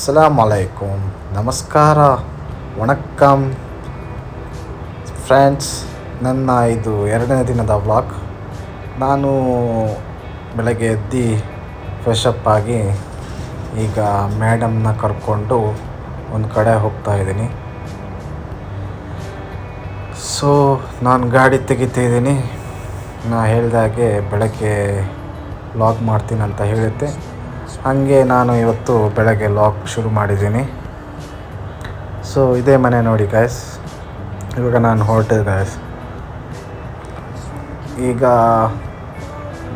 ಅಸ್ಸಲಾಮ್ ಅಲೈಕುಂ ನಮಸ್ಕಾರ. ವಣಕ್ಕಂ. ಫ್ರೆಂಡ್ಸ್ ನನ್ನ ಇದು ಎರಡನೇ ದಿನದ ವ್ಲಾಗ್ ನಾನು ಬೆಳಗ್ಗೆ ಎದ್ದು ಫ್ರೆಶ್ ಅಪ್ ಆಗಿ ಈಗ ಮೇಡಮ್ನ ಕರ್ಕೊಂಡು ಒಂದು ಕಡೆ ಹೋಗ್ತಾ ಇದ್ದೀನಿ. ಸೊ ನಾನು ಗಾಡಿ ತೆಗಿತಿದ್ದೀನಿ ನಾ ಹೇಳಿದಾಗೆ ಬೆಳಗ್ಗೆ ಲಾಗ್ ಮಾಡ್ತೀನಿ ಅಂತ ಹೇಳಿದ್ದೆ. ಹಾಗೆ ನಾನು ಇವತ್ತು ಬೆಳಗ್ಗೆ ಲಾಕ್ ಶುರು ಮಾಡಿದ್ದೀನಿ. ಸೊ ಇದೇ ಮನೆ ನೋಡಿ ಗಾಯ್ಸ್ ಇವಾಗ ನಾನು ಹೊರಟೆ ಗಾಯ್ಸ್ ಈಗ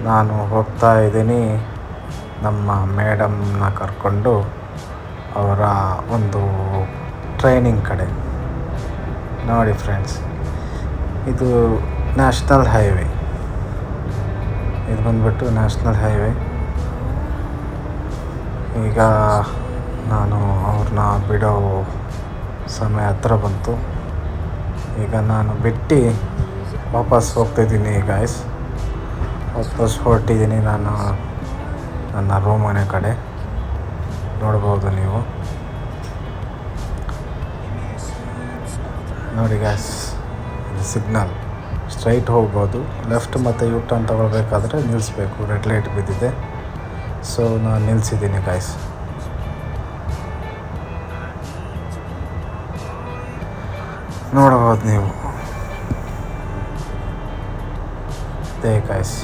ನಾನು ಹೋಗ್ತಾ ಇದ್ದೀನಿ ನಮ್ಮ ಮೇಡಮ್ನ ಕರ್ಕೊಂಡು ಅವರ ಒಂದು ಟ್ರೈನಿಂಗ್ ಕಡೆ. ನೋಡಿ ಫ್ರೆಂಡ್ಸ್ ಇದು ನ್ಯಾಷನಲ್ ಹೈವೇ ಇದು ಬಂದ್ಬಿಟ್ಟು ನ್ಯಾಷನಲ್ ಹೈವೇ ಈಗ ನಾನು ಅವ್ರನ್ನ ಬಿಡೋ ಸಮಯ ಹತ್ರ ಬಂತು. ಈಗ ನಾನು ಬಿಟ್ಟು ವಾಪಸ್ ಹೋಗ್ತಿದ್ದೀನಿ ಗಾಯ್ಸ್ ವಾಪಸ್ ಹೊರಟಿದ್ದೀನಿ ನಾನು ನನ್ನ ರೂಮ್ ಮನೆ ಕಡೆ. ನೋಡ್ಬೋದು ನೀವು. ನೋಡಿ ಗ್ಯಾಸ್ ಸಿಗ್ನಲ್ ಸ್ಟ್ರೈಟ್ ಹೋಗ್ಬೋದು. ಲೆಫ್ಟ್ ಮತ್ತು ಯೂ ಟರ್ನ್ ತಗೊಳ್ಬೇಕಾದ್ರೆ ನಿಲ್ಲಿಸ್ಬೇಕು ರೆಡ್ ಲೈಟ್ ಬಿದ್ದಿದೆ. ಸೊ ನಾನು ನಿಲ್ಲಿಸಿದ್ದೀನಿ ಗಾಯ್ಸ್ ನೋಡಬಹುದು ನೀವು. ಅದೇ ಗಾಯ್ಸ್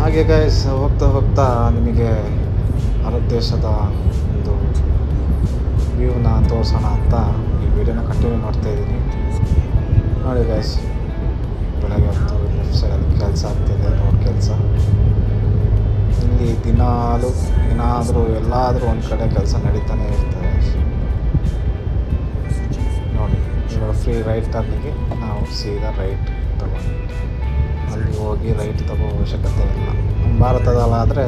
ಹಾಗೆ ಗಾಯ್ಸ್ ಹೋಗ್ತಾ ಹೋಗ್ತಾ ನಿಮಗೆ ಭಾರತ ದೇಶದ ಒಂದು ವ್ಯೂನ ತೋರಿಸೋಣ ಅಂತ ಈ ವಿಡಿಯೋನ ಕಂಟಿನ್ಯೂ ಮಾಡ್ತಾ ಇದ್ದೀನಿ. ನೋಡಿ ಗಾಯ್ಸ್ ಬೆಳಗ್ಗೆ ಹೊತ್ತು ಕೆಲಸ ಆಗ್ತಿದೆ ದೊಡ್ಡ ಕೆಲಸ. ಇಲ್ಲಿ ದಿನಾಲು ಏನಾದರೂ ಎಲ್ಲಾದರೂ ಒಂದು ಕಡೆ ಕೆಲಸ ನಡೀತಾನೆ ಇರ್ತದೆ. ನೋಡಿ, ಇವಾಗ ಫ್ರೀ ರೈಟ್ ಟರ್ನಿಗೆ ನಾವು ಸೀದಾ ರೈಟ್ ತಗೊಂಡು. ಅಲ್ಲಿ ಹೋಗಿ ರೈಟ್ ತಗೋ ಅವಶ್ಯಕತೆ ಇಲ್ಲ. ಭಾರತದಲ್ಲಾದರೆ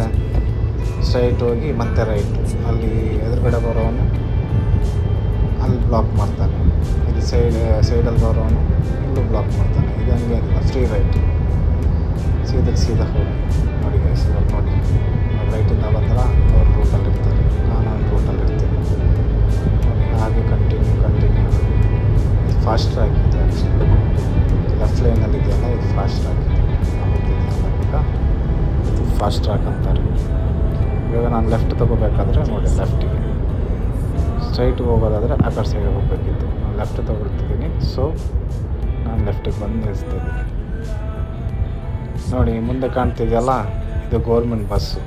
ಸ್ಟ್ರೈಟ್ ಹೋಗಿ ಮತ್ತೆ ರೈಟ್ ಅಲ್ಲಿ ಎದುರುಗಡೆ ಬರೋವನು ಅಲ್ಲಿ ಬ್ಲಾಕ್ ಮಾಡ್ತಾನೆ. ಇಲ್ಲಿ ಸೈಡ್ ಸೈಡಲ್ಲಿ ಬರೋವನು ಇಲ್ಲೂ ಬ್ಲಾಕ್ ಮಾಡ್ತಾನೆ. ಇದು ಹಂಗೇನಿಲ್ಲ ಫ್ರೀ ರೈಟ್ ಸೀದಕ್ಕೆ ಸೀದಾ ಹೋಗಿ ನೋಡಿ ಗೈಸ್ ಇವಾಗ ನೋಡಿ. ರೈಟಿಂದ ಬಂದ್ರೆ ಅವ್ರು ರೂಟಲ್ಲಿ ಇರ್ತಾರೆ. ನಾನು ಅವ್ರ ರೂಟಲ್ಲಿ ಇರ್ತೀನಿ. ನೋಡಿ, ಹಾಗೆ ಕಂಟಿನ್ಯೂ ಕಂಟಿನ್ಯೂ ಇದು ಫಾಸ್ಟ್ ಇದೆ ಆ್ಯಕ್ಚುಲಿ ಲೆಫ್ಟ್ ಲೈನಲ್ಲಿ ಇದೆಯಲ್ಲ, ಇದು ಫಾಸ್ಟ್ ಟ್ರ್ಯಾಕ್ ಇದೆ. ಇದು ಫಾಸ್ಟ್ ಟ್ರ್ಯಾಕ್ ಅಂತಾರೆ. ಇವಾಗ ನಾನು ಲೆಫ್ಟ್ ತೊಗೋಬೇಕಾದ್ರೆ ನೋಡಿ ಲೆಫ್ಟಿಗೆ ಸ್ಟ್ರೈಟ್ಗೆ ಹೋಗೋದಾದರೆ ಆ ಕಡೆ ಸೈಡ್ ಹೋಗಬೇಕಿತ್ತು. ನಾನು ಲೆಫ್ಟ್ ತೊಗೊಳ್ತಿದ್ದೀನಿ. ಸೊ ನಾನು ಲೆಫ್ಟಿಗೆ ಬಂದು ನಿಲ್ಲಿಸ್ತಿದ್ದೀನಿ ನೋಡಿ, ಮುಂದೆ ಕಾಣ್ತಿದೆಯಲ್ಲ? ಇದು ಗೌರ್ಮೆಂಟ್ ಬಸ್ಸು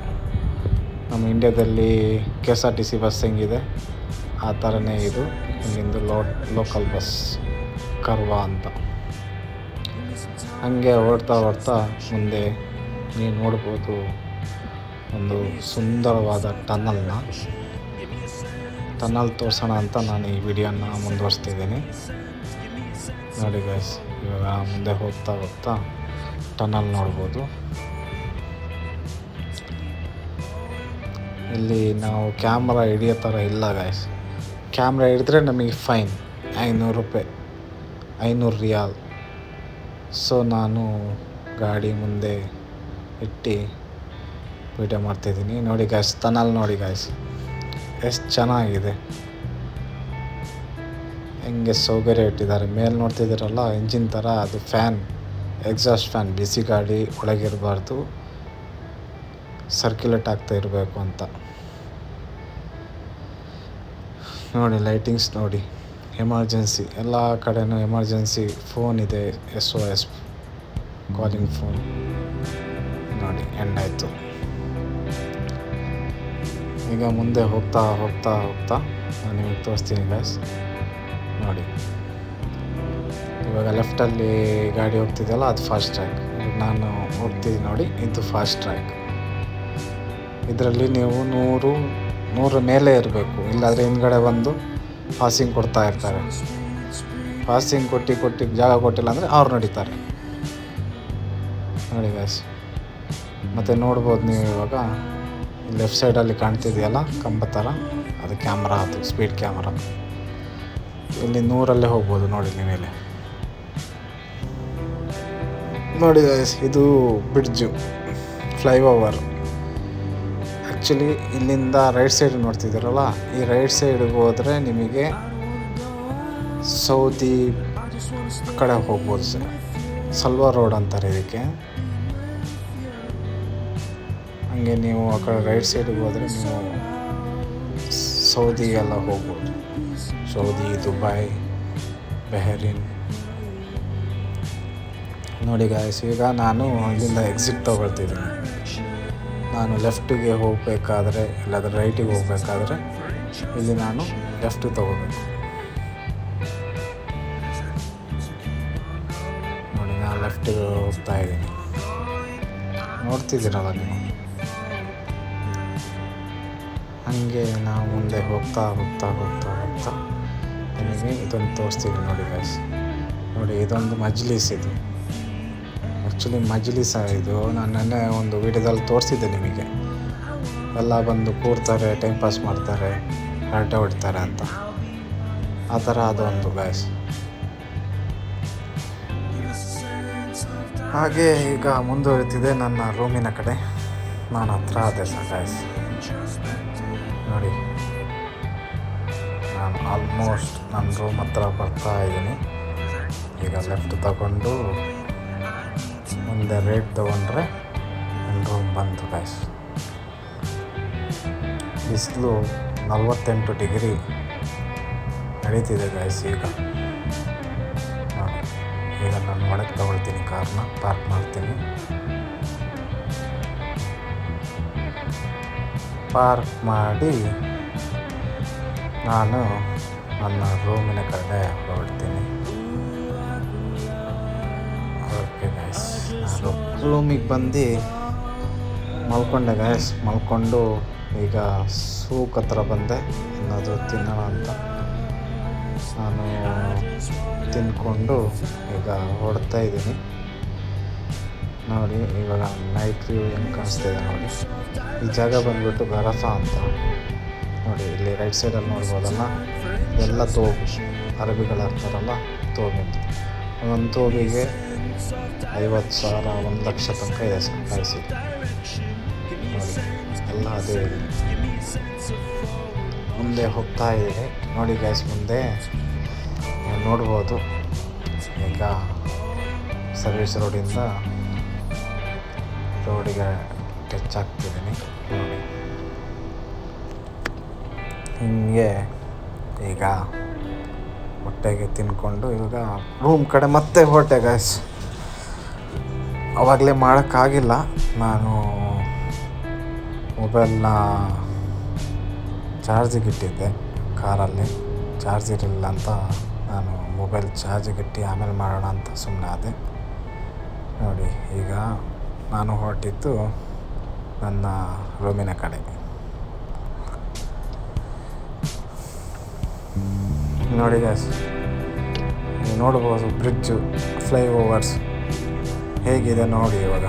ನಮ್ಮ ಇಂಡ್ಯಾದಲ್ಲಿ K S R T C bus ಹೆಂಗಿದೆ? ಆ ಥರನೇ ಇದು. ಇಲ್ಲಿಂದು ಲೋ, ಲೋಕಲ್ ಬಸ್, ಕರ್ವಾ ಅಂತ. ಹಾಗೆ ಓಡ್ತಾ ಓಡ್ತಾ ಮುಂದೆ ನೀವು ನೋಡ್ಬೋದು, ಒಂದು ಸುಂದರವಾದ ಟನಲ್ನ. ಟನಲ್ ತೋರಿಸೋಣ ಅಂತ ನಾನು ಈ ವಿಡಿಯೋನ ಮುಂದುವರಿಸ್ತಿದ್ದೀನಿ. ನೋಡಿ ಗೈಸ್ ಇವಾಗ ಮುಂದೆ ಹೋಗ್ತಾ ಹೋಗ್ತಾ ಟನಲ್ ನೋಡ್ಬೋದು. ಇಲ್ಲಿ ನಾವು ಕ್ಯಾಮ್ರಾ ಹಿಡಿಯೋ ಥರ ಇಲ್ಲ ಗಾಯ್ಸ್ ಕ್ಯಾಮ್ರಾ ಹಿಡಿದ್ರೆ ನಮಗೆ ಫೈನ್, ಐನೂರು ರೂಪಾಯಿ, ಐನೂರು ರಿಯಾಲ್. ಸೊ ನಾನು ಗಾಡಿ ಮುಂದೆ ಇಟ್ಟು ವೀಡಿಯೋ ಮಾಡ್ತಿದ್ದೀನಿ. ನೋಡಿ ಗಾಯ್ಸ್ ಟನಲ್ ನೋಡಿ ಗಾಯ್ಸ್ ಎಷ್ಟು ಚೆನ್ನಾಗಿದೆ. ಹೆಂಗೆ ಸೌಕರ್ಯ ಇಟ್ಟಿದ್ದಾರೆ. ಮೇಲೆ ನೋಡ್ತಿದ್ದೀರಲ್ಲ ಇಂಜಿನ್ ಥರ, ಅದು ಫ್ಯಾನ್ ಎಕ್ಸಾಸ್ಟ್ ಫ್ಯಾನ್ ಬಿಸಿ ಗಾಡಿ ಒಳಗಿರಬಾರ್ದು. ಸರ್ಕ್ಯುಲೇಟ್ ಆಗ್ತಾ ಇರಬೇಕು ಅಂತ. ನೋಡಿ ಲೈಟಿಂಗ್ಸ್ ನೋಡಿ. ಎಮರ್ಜೆನ್ಸಿ ಎಲ್ಲ ಕಡೆನೂ ಎಮರ್ಜೆನ್ಸಿ ಫೋನ್ ಇದೆ S O S calling phone ನೋಡಿ ಎಂಡ್ ಆಯಿತು. ಈಗ ಮುಂದೆ ಹೋಗ್ತಾ ಹೋಗ್ತಾ ಹೋಗ್ತಾ ನಾನು ನಿಮಗೆ ತೋರಿಸ್ತೀನಿ ಗ್ಯಾಸ್ ನೋಡಿ. ಇವಾಗ ಲೆಫ್ಟಲ್ಲಿ ಗಾಡಿ ಹೋಗ್ತಿದೆಯಲ್ಲ, ಅದು ಫಾಸ್ಟ್ ಟ್ರ್ಯಾಕ್ ನಾನು ಹೋಗ್ತಿದ್ದೀನಿ ನೋಡಿ ಇದು ಫಾಸ್ಟ್ ಟ್ರ್ಯಾಕ್ ಇದರಲ್ಲಿ ನೀವು ನೂರು, ನೂರ ಮೇಲೆ ಇರಬೇಕು ಇಲ್ಲಾದರೆ ಹಿಂದ್ಗಡೆ ಬಂದು ಪಾಸಿಂಗ್ ಕೊಡ್ತಾ ಇರ್ತಾರೆ. ಪಾಸಿಂಗ್ ಕೊಟ್ಟು ಕೊಟ್ಟು ಜಾಗ ಕೊಟ್ಟಿಲ್ಲ ಅಂದರೆ ಅವ್ರು ನಡೀತಾರೆ. ನೋಡಿ ಗ್ಯಾಸ್ ಮತ್ತು ನೋಡ್ಬೋದು ನೀವು ಇವಾಗ ಲೆಫ್ಟ್ ಸೈಡಲ್ಲಿ ಕಾಣ್ತಿದೆಯಲ್ಲ, ಕಂಬ ಥರ ಅದು ಕ್ಯಾಮ್ರಾ ಅದು ಸ್ಪೀಡ್ ಕ್ಯಾಮ್ರಾ ಇಲ್ಲಿ ನೂರಲ್ಲೇ ಹೋಗ್ಬೋದು ನೋಡಿ ನೀವೇಲೆ ನೋಡಿ ಗೈಸ್ ಇದು ಬ್ರಿಡ್ಜು, ಫ್ಲೈಓವರ್. ಆ್ಯಕ್ಚುಲಿ ಇಲ್ಲಿಂದ ರೈಟ್ ಸೈಡ್ ನೋಡ್ತಿದ್ದೀರಲ್ಲ, ಈ ರೈಟ್ ಸೈಡ್ಗೆ ಹೋದರೆ ನಿಮಗೆ ಸೌದಿ ಕಡೆ ಹೋಗ್ಬೋದು ಸರ್. ಸಲ್ವಾ ರೋಡ್ ಅಂತಾರೆ ಇದಕ್ಕೆ. ಹಂಗೆ ನೀವು ಆ ಕಡೆ ರೈಟ್ ಸೈಡಿಗೆ ಹೋದರೆ ನೀವು ಸೌದಿಗೆಲ್ಲ ಹೋಗ್ಬೋದು. Saudi, Dubai, Bahrain. ನೋಡಿ ಗಾಯಸ್ ಈಗ ನಾನು ಇಲ್ಲಿಂದ ಎಕ್ಸಿಟ್ ತೊಗೊಳ್ತಿದ್ದೀನಿ. ನಾನು ಲೆಫ್ಟಿಗೆ ಹೋಗಬೇಕಾದ್ರೆ, ಇಲ್ಲಾಂದರೆ ರೈಟಿಗೆ ಹೋಗಬೇಕಾದ್ರೆ ಇಲ್ಲಿ ನಾನು ಲೆಫ್ಟ್ ತೊಗೋಬೇಕು ನೋಡಿ, ನಾನು ಲೆಫ್ಟಿಗೆ ಹೋಗ್ತಾ ಇದ್ದೀನಿ. ನೋಡ್ತಿದ್ದೀರಲ್ಲ ನೀವು? ಹಂಗೆ ನಾವು ಮುಂದೆ ಹೋಗ್ತಾ ಹೋಗ್ತಾ ಹೋಗ್ತಾ ಹೋಗ್ತಾ ನಿಮಗೆ ಇದೊಂದು ತೋರಿಸ್ತೀನಿ ನೋಡಿ ಗಾಯ್ಸ್ ನೋಡಿ, ಇದೊಂದು ಮಜ್ಲಿಸ್ ಇದು. ಆ್ಯಕ್ಚುಲಿ ಮಜ್ಲಿಸ ಇದು. ನಾನು ನೆನ್ನೆ ಒಂದು ವಿಡಿಯೋದಲ್ಲಿ ತೋರಿಸಿದ್ದೆ ನಿಮಗೆ. ಎಲ್ಲ ಬಂದು ಕೂರ್ತಾರೆ ಟೈಮ್ ಪಾಸ್ ಮಾಡ್ತಾರೆ, ಹರಟೆ ಹೊಡ್ತಾರೆ ಅಂತ. ಆ ಥರ ಅದೊಂದು ಗಾಯ್ಸ್ ಹಾಗೆ ಈಗ ಮುಂದುವರಿತಿದೆ ನನ್ನ ರೂಮಿನ ಕಡೆ. ನಾನು ಹತ್ರ ಅದೇ ಸರ್ ಗಾಯ್ಸ್ ನೋಡಿ. ನಾನು ಆಲ್ಮೋಸ್ಟ್ ನನ್ನ ರೂಮ್ ಹತ್ರ ಬರ್ತಾ ಇದ್ದೀನಿ. ಈಗ ಲೆಫ್ಟ್ ತಗೊಂಡು ಮುಂದೆ ರೇಟ್ ತೊಗೊಂಡ್ರೆ ರೂಮ್ ಬಂತು ಗಾಯ್ಸ್ ಬಿಸಿಲು ನಲವತ್ತೆಂಟು ಡಿಗ್ರಿ ನಡೀತಿದೆ ಗಾಯ್ಸ್ ಈಗ. ಈಗ ನಾನು ಒಳಗೆ ತೊಗೊಳ್ತೀನಿ ಕಾರ್ನ ಪಾರ್ಕ್ ಮಾಡ್ತೀನಿ. ಪಾರ್ಕ್ ಮಾಡಿ ನಾನು ನನ್ನ ರೂಮಿನ ಕಡೆ ಹೊರಡ್ತೀನಿ. ರೂಮಿಗೆ ಬಂದು ಮಲ್ಕೊಂಡೆ ಗಾಯಸ್ ಮಲ್ಕೊಂಡು ಈಗ ಸೂಕ್ ಹತ್ರ ಬಂದೆ. ಏನಾದರೂ ತಿನ್ನೋಣ ಅಂತ. ನಾನು ತಿಂದ್ಕೊಂಡು ಈಗ ಹೊಡ್ತಾ ಇದ್ದೀನಿ. ನೋಡಿ, ಇವಾಗ ನೈಟ್ ವ್ಯೂ ಹೆಂಗೆ ಕಾಣಿಸ್ತಾ ಇದೆ ನೋಡಿ. ಈ ಜಾಗ ಬಂದ್ಬಿಟ್ಟು ಗರಫ ಅಂತ. ನೋಡಿ, ಇಲ್ಲಿ ರೈಟ್ ಸೈಡಲ್ಲಿ ನೋಡ್ಬೋದಲ್ಲ? ಎಲ್ಲ ತೋಬು ಅರಬಿಗಳಾಗ್ತಾರಲ್ಲ ತೋಬಿಂದು ಒಂದು ಐವತ್ತು ಸಾವಿರ, ಒಂದು ಲಕ್ಷ ತನಕ ಇದೆ ಸರ್ ಎಲ್ಲ ಅದೇ ಮುಂದೆ ಹೋಗ್ತಾ ಇದೆ. ನೋಡಿ ಗ್ಯಾಸ್ ಮುಂದೆ ನೋಡ್ಬೋದು. ಈಗ ಸರ್ವಿಸ್ ರೋಡಿಂದ ರೋಡಿಗೆ ಟಚ್ ಆಗ್ತಿದ್ದೀನಿ. ನೋಡಿ. ಹಿಂಗೆ ಈಗ ಹೊಟ್ಟೆಗೆ ತಿನ್ಕೊಂಡು ಇವಾಗ ರೂಮ್ ಕಡೆ ಮತ್ತೆ ಹೊಟ್ಟೆ ಗಾಯ್ಸ್ ಅವಾಗಲೇ ಮಾಡೋಕ್ಕಾಗಿಲ್ಲ. ನಾನು ಮೊಬೈಲ್ನ ಚಾರ್ಜಿಗೆ ಇಟ್ಟಿದ್ದೆ ಕಾರಲ್ಲಿ. ಚಾರ್ಜ್ ಇರಲಿಲ್ಲ ಅಂತ ನಾನು ಮೊಬೈಲ್ ಚಾರ್ಜಿಗೆ ಇಟ್ಟು ಆಮೇಲೆ ಮಾಡೋಣ ಅಂತ ಸುಮ್ಮನೆ ಆದೆ. ನೋಡಿ, ಈಗ ನಾನು ಹೊರಟಿದ್ದು ನನ್ನ ರೂಮಿನ ಕಡೆ. ನೋಡಿ ಗ್ಯಾಸ್ ನೋಡ್ಬೋದು ಬ್ರಿಡ್ಜು ಫ್ಲೈ ಓವರ್ಸ್ ಹೇಗಿದೆ ನೋಡಿ ಇವಾಗ.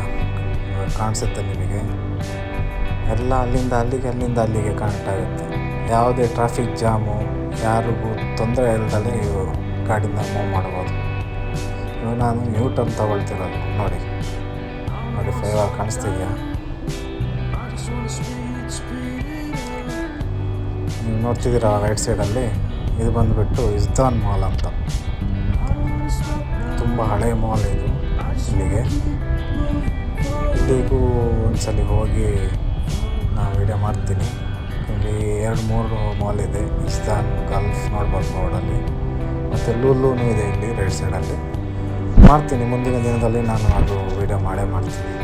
ಕಾಣಿಸುತ್ತೆ ನಿಮಗೆ. ಎಲ್ಲ ಅಲ್ಲಿಂದ ಅಲ್ಲಿಗೆ ಅಲ್ಲಿಂದ ಅಲ್ಲಿಗೆ ಕನೆಕ್ಟ್ ಆಗುತ್ತೆ ಯಾವುದೇ ಟ್ರಾಫಿಕ್ ಜಾಮು ಯಾರಿಗೂ ತೊಂದರೆ ಇಲ್ಲದಲ್ಲೇ ಇವು ಗಾಡಿನ ಮೂವ್ ಮಾಡ್ಬೋದು. ಇವಾಗ ನಾನು ನ್ಯೂ ಟರ್ನ್ ನೋಡಿ ನೋಡಿ. ನೋಡಿ ಆಗಿ ಕಾಣಿಸ್ತಿದೆಯಾ? ನೀವು ನೋಡ್ತಿದ್ದೀರಾ ರೈಟ್ ಸೈಡಲ್ಲಿ ಇದು ಬಂದುಬಿಟ್ಟು ಇಸ್ತಾನ್ ಮಾಲ್ ಅಂತ. ತುಂಬ ಹಳೆ ಮಾಲ್ ಇದು. ಇಲ್ಲಿಗೆ. ಇಲ್ಲಿಗೂ ಒಂದ್ಸಲಿ ಹೋಗಿ ನಾನು ವಿಡಿಯೋ ಮಾಡ್ತೀನಿ. ಇಲ್ಲಿ ಎರಡು, ಮೂರು ಮಾಲ್ ಇದೆ. ಇಸ್ತಾನ್ ಗಲ್ಫ್ ನೋಡ್ಬೋದು ರೋಡಲ್ಲಿ ಮತ್ತು ಲೂಲೂನು ಇದೆ ಇಲ್ಲಿ, ರೈಟ್ ಸೈಡಲ್ಲಿ ಮಾಡ್ತೀನಿ, ಮುಂದಿನ ದಿನದಲ್ಲಿ ನಾನು ಅದು ವಿಡಿಯೋ ಮಾಡೇ ಮಾಡ್ತೀನಿ.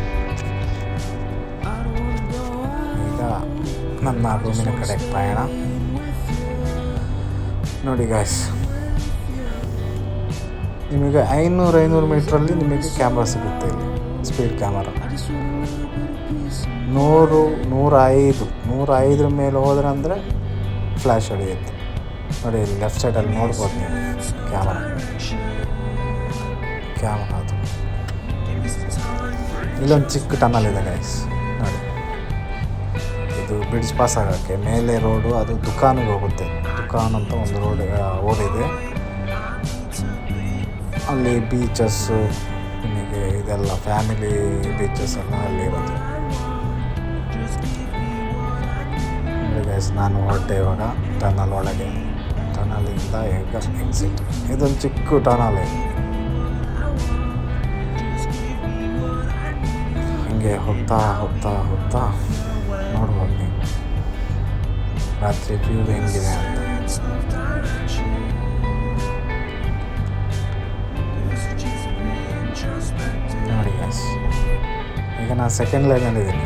ಈಗ ನನ್ನ ರೂಮಿನ ಕಡೆ ಪ್ರಯಾಣ. ನೋಡಿ ಗಾಯ್ಸ್ ನಿಮಗೆ ಐನೂರು ಐನೂರು ಮೀಟ್ರಲ್ಲಿ ನಿಮಗೆ ಕ್ಯಾಮ್ರಾ ಸಿಗುತ್ತೆ ಇಲ್ಲಿ, ಸ್ಪೀಡ್ ಕ್ಯಾಮರಾ. ನೂರು ನೂರ ಐದು ನೂರ ಐದರ ಮೇಲೆ ಹೋದ್ರೆ ಅಂದರೆ ಫ್ಲ್ಯಾಶ್ ಹೊಡೆಯುತ್ತೆ. ನೋಡಿ ಇಲ್ಲಿ ಲೆಫ್ಟ್ ಸೈಡಲ್ಲಿ ನೋಡ್ಬೋದು ನೀವು, ಕ್ಯಾಮರಾ. ಕ್ಯಾಮರಾ ಅದು. ಇಲ್ಲೊಂದು ಚಿಕ್ಕ ಟನಲ್ ಇದೆ ಗೈಸ್ ನೋಡಿ. ಇದು ಬ್ರಿಡ್ಜ್ ಪಾಸ್ ಆಗೋಕ್ಕೆ, ಮೇಲೆ ರೋಡು ಅದು ದುಕಾನಿಗೆ ಹೋಗುತ್ತೆ. ದುಕಾನ್ ಅಂತ ಒಂದು ರೋಡ್ ಓಡಿದೆ ಅಲ್ಲಿ ಬೀಚಸ್ಸು ನಿಮಗೆ ಇದೆಲ್ಲ ಫ್ಯಾಮಿಲಿ ಬೀಚಸ್ ಎಲ್ಲ ಅಲ್ಲಿರೋದು ಗೈಸ್ ನಾನು ಹೊರಟೆ ಇವಾಗ ಟನಲ್ ಒಳಗೆ. ಟನಲಿಂದ ಈಗ ಎಕ್ಸಿಟ್ ಇದೊಂದು ಚಿಕ್ಕ ಟನಲ್ ಇದೆ. ಹಂಗೆ ಹೋಗ್ತಾ ಹೋಗ್ತಾ ಹೋಗ್ತಾ ನೋಡ್ಬೋದು ನೀವು. ರಾತ್ರಿ ವ್ಯೂ ಹೆಂಗಿದೆ ಅಂತ. ಈಗ ನಾನು ಸೆಕೆಂಡ್ ಲೈನಲ್ಲಿದ್ದೀನಿ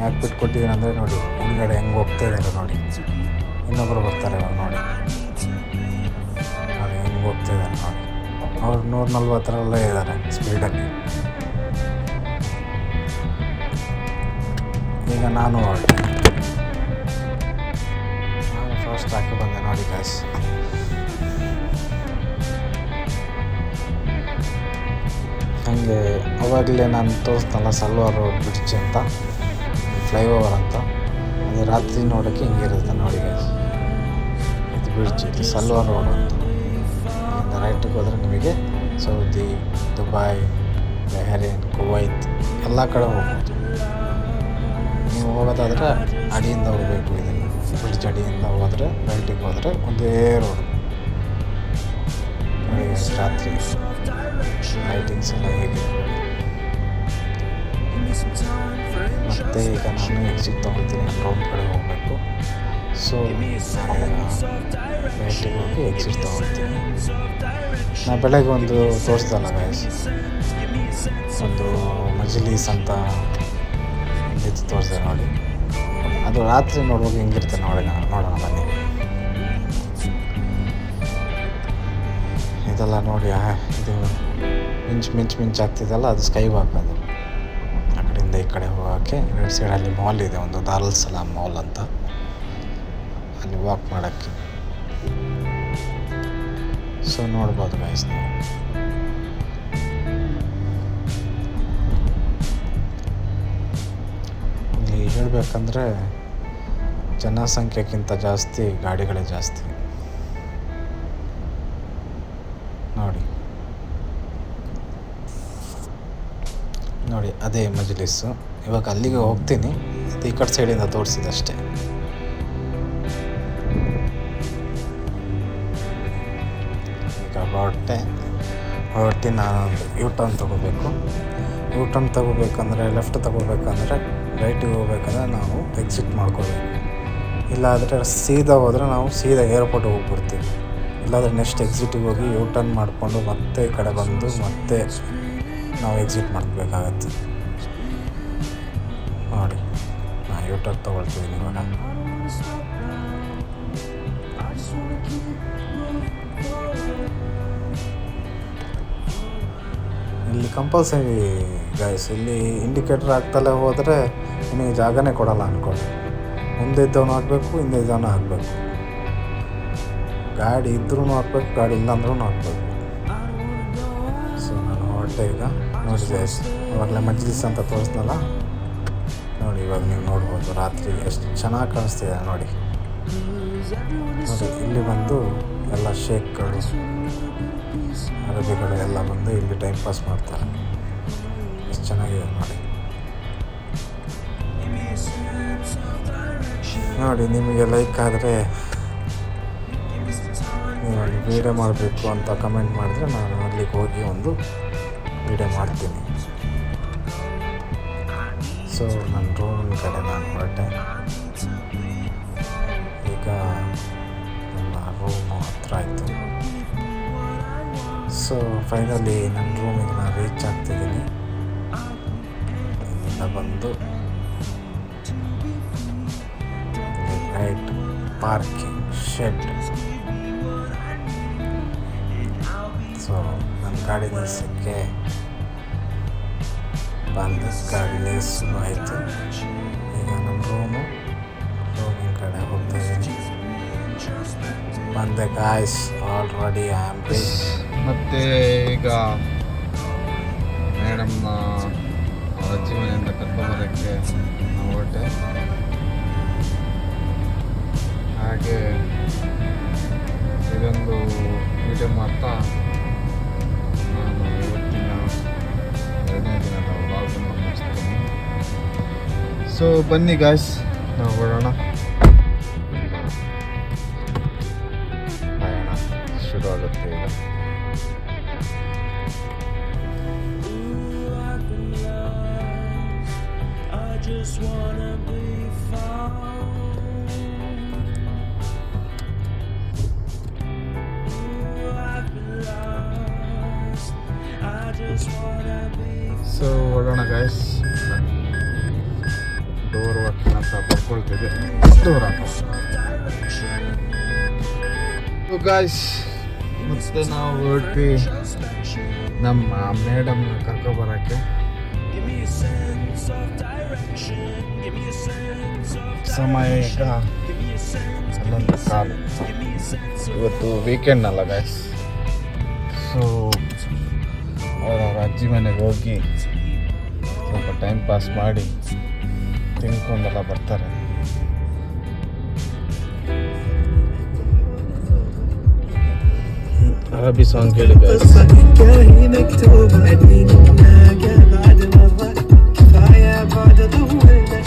ಯಾಕೆ ಬಿಟ್ಕೊಟ್ಟಿದ್ದೀನಿ ಅಂದರೆ ನೋಡಿ ಹಿಂದ್ಗಡೆ ಹೆಂಗೆ ಹೋಗ್ತಾ ಇದ್ದಾರೆ ನೋಡಿ. ಇನ್ನೊಬ್ಬರು ಬರ್ತಾರೆ ಇವಾಗ ನೋಡಿ. ನೋಡಿ ಹೆಂಗೆ ಹೋಗ್ತಾ ಇದ್ದಾರೆ ನೋಡಿ. ಅವ್ರು ನೂರ ನಲ್ವತ್ತರಲ್ಲೇ ಇದ್ದಾರೆ ಸ್ಪೀಡಲ್ಲಿ ಈಗ ನಾನು ಹೊರಟೆ. ನಾನು ಫಸ್ಟ್ ಹಾಕಿ ಬಂದೆ ನೋಡಿ ಗ್ಯಾಸ್ ಅವಾಗಲೇ ನಾನು ತೋರಿಸ್ನಲ್ಲ ಸಲ್ವಾರ್ ರೋಡ್ ಬ್ರಿಡ್ಜ್ ಅಂತ, ಫ್ಲೈಓವರ್ ಅಂತ. ಅದು ರಾತ್ರಿ ನೋಡೋಕ್ಕೆ ಹಿಂಗಿರುತ್ತೆ ನೋಡಿ. ಇದು ಬ್ರಿಡ್ಜ್, ಇದು ಸಲ್ವಾರ್ ರೋಡ್ ಅಂತ. ಇಲ್ಲಿಂದ ರೈಟಿಗೆ ಹೋದರೆ ನಿಮಗೆ ಸೌದಿ, ದುಬಾಯ್, ಬೆಹರೇನ್, ಕುವೈತ್ ಎಲ್ಲ ಕಡೆ ಹೋಗ್ಬೋದು. ನೀವು ಹೋಗೋದಾದರೆ ಅಡಿಯಿಂದ ಹೋಗಬೇಕು ಇದನ್ನು ಬ್ರಿಡ್ಜ್ ಅಡಿಯಿಂದ ಹೋದರೆ ರೈಟಿಗೆ ಹೋದರೆ ಒಂದೇ ರೋಡ್ guys, ರಾತ್ರಿ ಲೈಟಿಂಗ್ಸ್ ಎಲ್ಲ ಹೇಗೆ ಮತ್ತೆ ಈಗ ನಾನು ಎಕ್ಸಿಟ್ ತೊಗೊಳ್ತೀನಿ ರೂಮ್ ಕಡೆ ಹೋಗಬೇಕು. ಸೊ ರೈಟಿಗೆ ಹೋಗಿ ಎಕ್ಸಿಟ್ ತೊಗೊಳ್ತೀನಿ ನಾ ಬೆಳಗ್ಗೆ ಒಂದು ತೋರಿಸ್ದಲ್ಲ ಗೈಸ್ ಒಂದು ಮಜ್ಲೀಸ್ ಅಂತ ಇದು ತೋರಿಸಿದೆ ನೋಡಿ. ಅದು ರಾತ್ರಿ ನೋಡುವಾಗ ಹೆಂಗಿರುತ್ತೆ ನೋಡಿ ನೋಡೋಣ ಬನ್ನಿ. ಇದೆಲ್ಲ ನೋಡಿ ಇದು ಮಿಂಚು ಮಿಂಚು ಮಿಂಚು ಆಗ್ತಿದೆಲ್ಲ ಅದು ಸ್ಕೈ ವಾಕ್ ಅದು. ಆ ಕಡೆಯಿಂದ ಈ ಕಡೆ ಹೋಗೋಕ್ಕೆ ರೈಟ್ ಸೈಡಲ್ಲಿ ಮಾಲ್ ಇದೆ, ಒಂದು ದಾರುಲ್ ಸಲಾಮ್ ಮಾಲ್ ಅಂತ. ಅಲ್ಲಿ ವಾಕ್ ಮಾಡೋಕ್ಕೆ. ಸೊ ನೋಡ್ಬೋದು ಗೈಸ್ ನೀವು. ಇಲ್ಲಿ ಹೇಳಬೇಕಂದ್ರೆ, ಜನಸಂಖ್ಯೆಗಿಂತ ಜಾಸ್ತಿ ಗಾಡಿಗಳೇ ಜಾಸ್ತಿ. ಅದೇ ಮಜ್ಲಿಸ್ಸು ಇವಾಗ ಅಲ್ಲಿಗೆ ಹೋಗ್ತೀನಿ. ಈ ಕಡೆ ಸೈಡಿಂದ ತೋರಿಸಿದಷ್ಟೇ. ಈಗ ಹೊರಟೆ. ಹೊರಟಿ ನಾನು ಯು ಟರ್ನ್ ತೊಗೋಬೇಕು. ಯು ಟರ್ನ್ ತೊಗೋಬೇಕಂದ್ರೆ ಲೆಫ್ಟ್ ತೊಗೋಬೇಕಂದ್ರೆ ರೈಟಿಗೆ ಹೋಗ್ಬೇಕಂದ್ರೆ ನಾವು ಎಕ್ಸಿಟ್ ಮಾಡ್ಕೋಬೇಕು. ಇಲ್ಲಾದರೆ ಸೀದಾ ಹೋದರೆ ನಾವು ಸೀದಾ ಏರ್ಪೋರ್ಟಿಗೆ ಹೋಗ್ಬಿಡ್ತೀವಿ. ಇಲ್ಲಾಂದರೆ ನೆಕ್ಸ್ಟ್ ಎಕ್ಸಿಟಿಗೆ ಹೋಗಿ ಯು ಟರ್ನ್ ಮಾಡಿಕೊಂಡು ಮತ್ತೆ ಈ ಕಡೆ ಬಂದು ಮತ್ತೆ ನಾವು ಎಕ್ಸಿಟ್ ಮಾಡಬೇಕಾಗತ್ತೆ. ಟರ್ನ್ ತೊಗೊಳ್ತಿದ್ದೀನಿ ಇವಾಗ ಇಲ್ಲಿ ಕಂಪಲ್ಸರಿ ಗೈಸ್ ಇಲ್ಲಿ ಇಂಡಿಕೇಟರ್ ಹಾಕ್ತಲೇ ಹೋದರೆ ನಿಮಗೆ ಜಾಗನೇ ಕೊಡಲ್ಲ ಅಂದ್ಕೊಳ್ಳಿ ಮುಂದೆ ಇದ್ದವನು ಹಾಕಬೇಕು, ಹಿಂದೆ ಇದ್ದವನು ಹಾಕಬೇಕು. ಗಾಡಿ ಇದ್ರೂ ಹಾಕ್ಬೇಕು, ಗಾಡಿ ಇಲ್ಲಾಂದ್ರೂ ಹಾಕ್ಬೇಕು. ಸೊ ನಾನು ಹೊರಟೆ ಈಗ. ನೋಡಿ ಗೈಸ್ ಇವಾಗಲೇ ಮಜ್ಲಿಸ್ ಅಂತ ತೋರಿಸ್ನಲ್ಲ? ನೋಡಿ, ಇವಾಗ ನೀವು ನೋಡ್ಬೋದು, ರಾತ್ರಿ ಎಷ್ಟು ಚೆನ್ನಾಗಿ ಕಾಣಿಸ್ತಿದೆ ನೋಡಿ. ನೋಡಿ, ಇಲ್ಲಿ ಬಂದು ಎಲ್ಲ ಶೇಕ್ಗಳು, ಅರಬಿಗಳು ಎಲ್ಲ ಬಂದು ಇಲ್ಲಿ ಟೈಮ್ ಪಾಸ್ ಮಾಡ್ತಾರೆ. ಎಷ್ಟು ಚೆನ್ನಾಗಿದೆ ನೋಡಿ. ನೋಡಿ, ನಿಮಗೆ ಲೈಕ್ ಆದರೆ ನೀವು ವೀಡಿಯೋ ಮಾಡಬೇಕು ಅಂತ ಕಮೆಂಟ್ ಮಾಡಿದ್ರೆ ನಾನು ಅಲ್ಲಿಗೆ ಹೋಗಿ ಒಂದು ವೀಡಿಯೋ ಮಾಡ್ತೀನಿ. ಸೊ ನನ್ನ ರೂಮ್ ಕಡೆ ನಾನು ಹೊರಟೆ ಈಗ ನನ್ನ ರೂಮ್ ಹತ್ರ ಆಯಿತು. ಸೊ ಫೈನಲಿ ನನ್ನ ರೂಮಿಗೆ ನಾನು ರೀಚ್ ಆಗ್ತಿದ್ದೀನಿ. ಇಲ್ಲಿಂದ ಬಂದು ರೈಟ್ ಪಾರ್ಕಿಂಗ್ ಶೆಡ್ ಸೊ ನನ್ನ ಗಾಡಿ ನಿಲ್ಸೋಕ್ಕೆ ಬಂದು ಗಾಡಿ ನಿಲ್ಲಿಸು ಆಯಿತು ಈಗ ನಮ್ಮ ರೂಮು ರೂಮಿನ ಕಡೆ ಹೋಗ್ತಾ ಇದ್ದೀನಿ ಬಂದೆ ಗಾಯ್ಸ್ ಆಲ್ರೆಡಿ ಐ ಆಮ್ ಮತ್ತು ಈಗ ಮೇಡಮ್ನ ಅಜ್ಜಿ ಮನೆಯಿಂದ ಕರ್ಕೊಂಬರೋಕ್ಕೆ ಹೊರಟೆ. ಹಾಗೆ ಇದೊಂದು ವಿಡಿಯೋ ಮಾಡ್ತಾ ಸೊ ಬನ್ನಿ ಗಾಯ್ಸ್ ನಾವು ಹೊರಡೋಣ ಸೊ ಹೊಡೋಣ ಗಾಯ್ಸ್ ಡೋರ್ ವರ್ಕಿಂಗ್ ಅಂತ ಬರ್ಕೊಳ್ತಿದೆ. ಡೋರ್ ಗಾಯ್ಸ್ ಮತ್ತೆ ನಾವು ಹೊರಟ್ವಿ ನಮ್ಮ ಮೇಡಮ್ನ ಕರ್ಕೊಬರೋಕ್ಕೆ ಸಮಯ ಈಗ ಹನ್ನೊಂದು ಕಾಲು. ಇವತ್ತು ವೀಕೆಂಡ್ ಅಲ್ಲ ಗಾಯ್ಸ್ ಸೊ ಅವರ ಅಜ್ಜಿ ಮನೆಗೆ ಹೋಗಿ ಸ್ವಲ್ಪ ಟೈಮ್ ಪಾಸ್ ಮಾಡಿ ತಿನ್ಕೊಂಡೆಲ್ಲ ಬರ್ತಾರೆ ಅರಬಿ ಸಾಂಗ್ ಕೇಳಿ guys. هي مكتوبة أدينا نلاقى بعد مرة كفاية بعد طولنا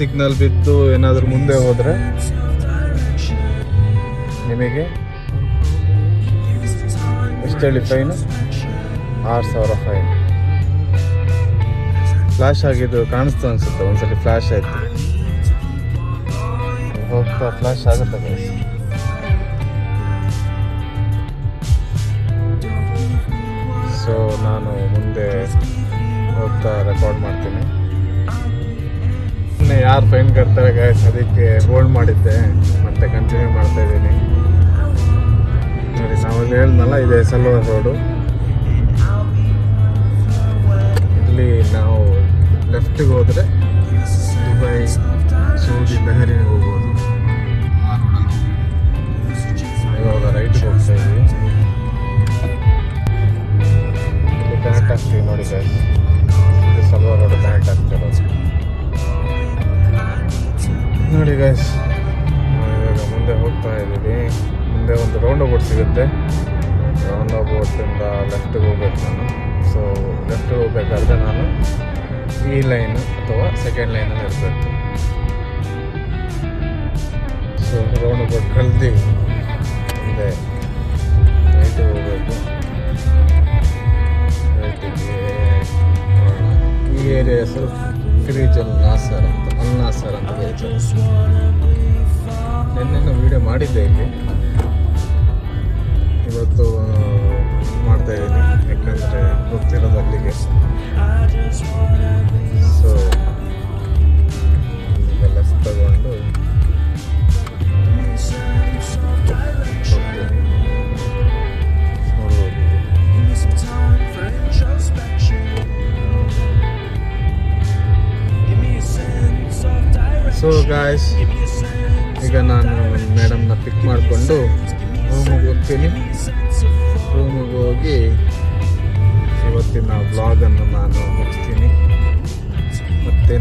ಸಿಗ್ನಲ್ ಬಿದ್ದು ಏನಾದರೂ ಮುಂದೆ ಹೋದರೆ ನಿಮಗೆ ಎಷ್ಟು ಹೇಳಿ ಫೈನು? ಆರು ಸಾವಿರ ಫೈನ್. ಫ್ಲ್ಯಾಶ್ ಆಗಿದ್ದು ಕಾಣಿಸ್ತು ಅನ್ಸುತ್ತೆ, ಒಂದ್ಸಲಿ ಫ್ಲ್ಯಾಶ್ ಆಯ್ತು. ಹೋಗ್ತಾ ಫ್ಲ್ಯಾಶ್ ಆಗುತ್ತೆ. ಸೊ ನಾನು ಮುಂದೆ ಹೋಗ್ತಾ ರೆಕಾರ್ಡ್ ಮಾಡ್ತೀನಿ. ಇನ್ನು ಯಾರು ಫೈನ್ ಕಟ್ತಾರೆ ಗಾಯ್ಸ್ ಅದಕ್ಕೆ ಹೋಲ್ಡ್ ಮಾಡಿದ್ದೆ, ಮತ್ತೆ ಕಂಟಿನ್ಯೂ ಮಾಡ್ತಾ ಇದ್ದೀನಿ. ನೋಡಿ ನಾವು ಹೇಳ್ದಲ್ಲ ಇದೆ ಸಲ್ವಾರ್ ರೋಡು ಇಲ್ಲಿ ನಾವು ಲೆಫ್ಟಿಗೆ ಹೋದರೆ ದುಬೈ ಸೌದಿ ಬೆಹರಿಗೆ ಹೋಗ್ಬೋದು. ಇವಾಗ ರೈಟ್ ಹೋಗ್ತಾ ಇದ್ದೀವಿ. ಮಾಡಿದ್ದೆ ಇಲ್ಲಿ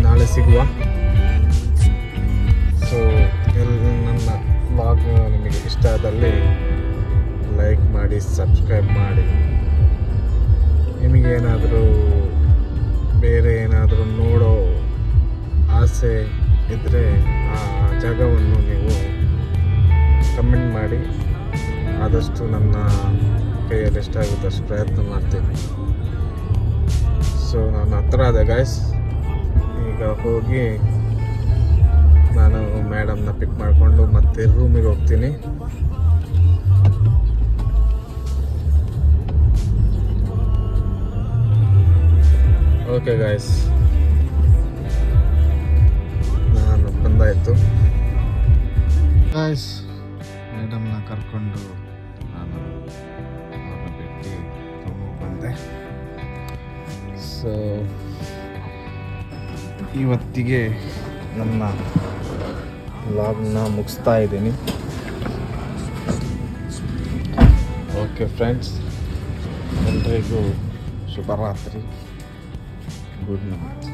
ನಾಳೆ ಸಿಗುವ. ಸೊ ಎಲ್ಲ ನನ್ನ ಬ್ಲಾಗ್ ನಿಮಗೆ ಇಷ್ಟ ಆದಲ್ಲಿ ಲೈಕ್ ಮಾಡಿ ಸಬ್ಸ್ಕ್ರೈಬ್ ಮಾಡಿ. ನಿಮಗೇನಾದರೂ ಬೇರೆ ಏನಾದರೂ ನೋಡೋ ಆಸೆ ಇದ್ದರೆ ಆ ಜಾಗವನ್ನು ನೀವು ಕಮೆಂಟ್ ಮಾಡಿ. ಆದಷ್ಟು ನನ್ನ ಕೈಯಲ್ಲಿ ಎಷ್ಟಾಗುತ್ತೆ ಅಷ್ಟು ಪ್ರಯತ್ನ ಮಾಡ್ತೀನಿ. ಸೊ ನಾನು ಹತ್ರ ಆದ ಗಾಯ್ಸ್ ಈಗ ಹೋಗಿ ನಾನು ಮೇಡಮ್ನ ಪಿಕ್ ಮಾಡಿಕೊಂಡು ಮತ್ತೆ ರೂಮಿಗೆ ಹೋಗ್ತೀನಿ. ಓಕೆ ಗಾಯ್ಸ್ ನಾನು ಬಂದಾಯಿತು ಗಾಯ್ಸ್ ಮೇಡಮ್ನ ಕರ್ಕೊಂಡು ನಾನು ಅವ್ರನ್ನ ಬಂದೆ. ಸೊ ಇವತ್ತಿಗೆ ನನ್ನ ಲಾಗ್ನ ಮುಗಿಸ್ತಾ ಇದ್ದೀನಿ. ಓಕೆ ಫ್ರೆಂಡ್ಸ್ ಎಲ್ರಿಗೂ ಶುಭರಾತ್ರಿ. Good night